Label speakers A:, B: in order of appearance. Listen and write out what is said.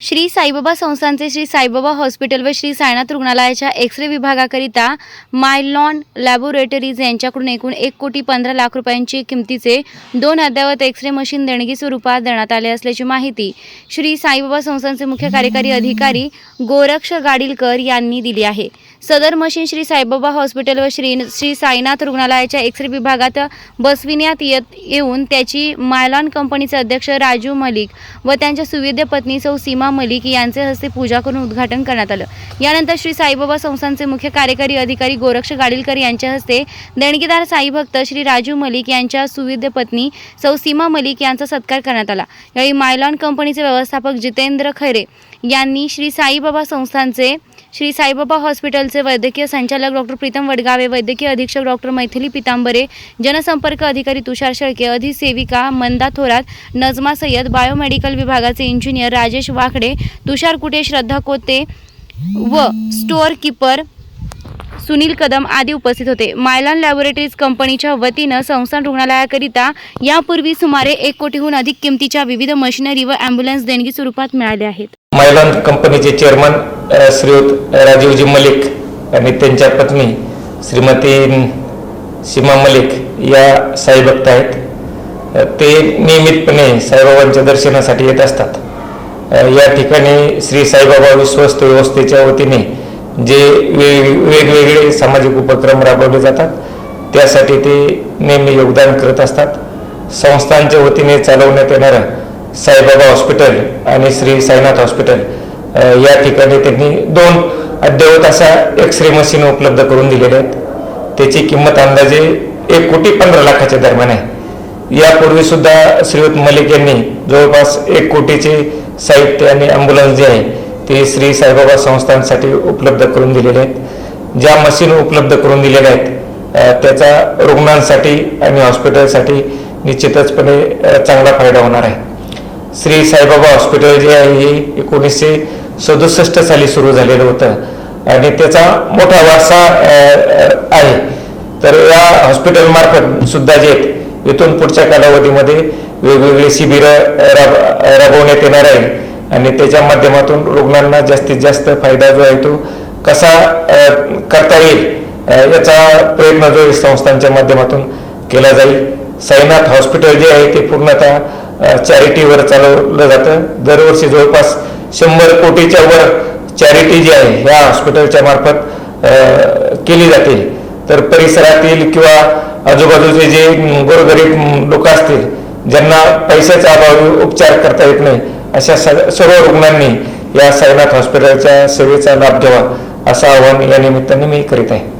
A: श्री साईबाबा संस्थांचे श्री साईबाबा हॉस्पिटल व श्री साईनाथ रुग्णालयाच्या एक्स रे विभागाकरिता मायलॉन लॅबोरेटरीज यांच्याकडून एकूण एक कोटी पंधरा लाख रुपयांची किमतीचे दोन अद्ययावत एक्स रे मशीन देणगी स्वरूपात देण्यात आले असल्याची माहिती श्री साईबाबा संस्थांचे मुख्य कार्यकारी अधिकारी गोरक्ष गाडीलकर यांनी दिली आहे. सदर मशीन श्री साईबाबा हॉस्पिटल व श्री श्री साईनाथ रुग्णालयाच्या एक्स रे विभागात बसविण्यात येत येऊन त्याची मायलॉन कंपनीचे अध्यक्ष राजू मलिक व त्यांच्या सुविद्य पत्नी सौ सीमा मलिक यांचे हस्ते पूजा करून उद्घाटन करण्यात आलं. यानंतर श्री साईबाबा संस्थानचे मुख्य कार्यकारी अधिकारी गोरक्ष गाडीलकर यांच्या हस्ते देणगीदार साईभक्त श्री राजू मलिक यांच्या सुविद्य पत्नी सौ सीमा मलिक यांचा सत्कार करण्यात आला. यावेळी मायलॉन कंपनीचे व्यवस्थापक जितेंद्र खैरे यांनी श्री साईबाबा संस्थांचे श्री साईबाबा हॉस्पिटलचे वैद्यकीय संचालक डॉक्टर प्रीतम वडगावे वैद्यकीय अधीक्षक डॉक्टर मैथिली पितांबरे जनसंपर्क अधिकारी तुषार शेळके अधिसेविका मंदा थोरात नजमा सय्यद बायोमेडिकल विभागाचे इंजिनियर राजेश वाकडे तुषार कुटे श्रद्धा कोते व स्टोअर किपर सुनील कदम आदी उपस्थित होते. मायलान लॅबोरेटरीज कंपनीच्या वतीनं संस्थान रुग्णालयाकरिता यापूर्वी सुमारे एक कोटीहून अधिक किमतीच्या विविध मशिनरी व ॲम्ब्युलन्स देणगी स्वरूपात मिळाल्या आहेत.
B: मायलान कंपनीचे चेअरमन श्रीयुत राजीवजी मलिक आणि त्यांच्या पत्नी श्रीमती सीमा मलिक या साईभक्त आहेत. ते नियमितपणे साईबाबांच्या दर्शनासाठी येत असतात. या ठिकाणी श्री साईबाबा विश्वस्त व्यवस्थेच्या वतीने जे वे वेगवेगळे सामाजिक उपक्रम राबवले जातात त्यासाठी ते नेहमी योगदान करत असतात. संस्थांच्या वतीने चालवण्यात येणारं साईबाबा हॉस्पिटल आणि श्री साईनाथ हॉस्पिटल या ठिकाणी त्यांनी दोन अद्ययावत अशा एक्सरे मशीन उपलब्ध करून दिलेल्या आहेत. त्याची किंमत अंदाजे एक कोटी पंधरा लाखाच्या दरम्यान आहे. यापूर्वी सुद्धा श्रीयुत मलिक यांनी जवळपास एक कोटीचे साहित्य आणि अँब्युलन्स जे आहे ते श्री साईबाबा संस्थांसाठी उपलब्ध करून दिलेले आहेत. ज्या मशीन उपलब्ध करून दिलेल्या आहेत त्याचा रुग्णांसाठी आणि हॉस्पिटलसाठी निश्चितचपणे चांगला फायदा होणार आहे. श्री साईबाबा हॉस्पिटल जे आहे हे एकोणीसशे सदुसष्ट साली सुरू झालेलं होतं. आणि त्याचा मोठा वारसा आहे. तर या हॉस्पिटलमार्फत सुद्धा जे आहेत इथून पुढच्या कालावधीमध्ये वेगवेगळी शिबिरं राब राबवण्यात येणार आहे आणि त्याच्या माध्यमातून रुग्णांना जास्तीत जास्त फायदा जो आहे तो कसा करता येईल याचा प्रयत्न जो संस्थांच्या माध्यमातून केला जाईल. साईनाथ हॉस्पिटल जे आहे ते पूर्णतः चॅरिटीवर चालवलं जातं. दरवर्षी जवळपास शंभर कोटीच्या वर चॅरिटी जी आहे ह्या हॉस्पिटलच्या मार्फत केली जाते तर परिसरातील किंवा आजूबाजूचे जे गोरगरीब लोक असतील ज्यांना पैशाच्या अभावी उपचार करता येत नाही अशा सर्व रुग्णांनी या साईनाथ हॉस्पिटलच्या सेवेचा लाभ घ्यावा असं आवाहन या निमित्ताने मी करीत आहे.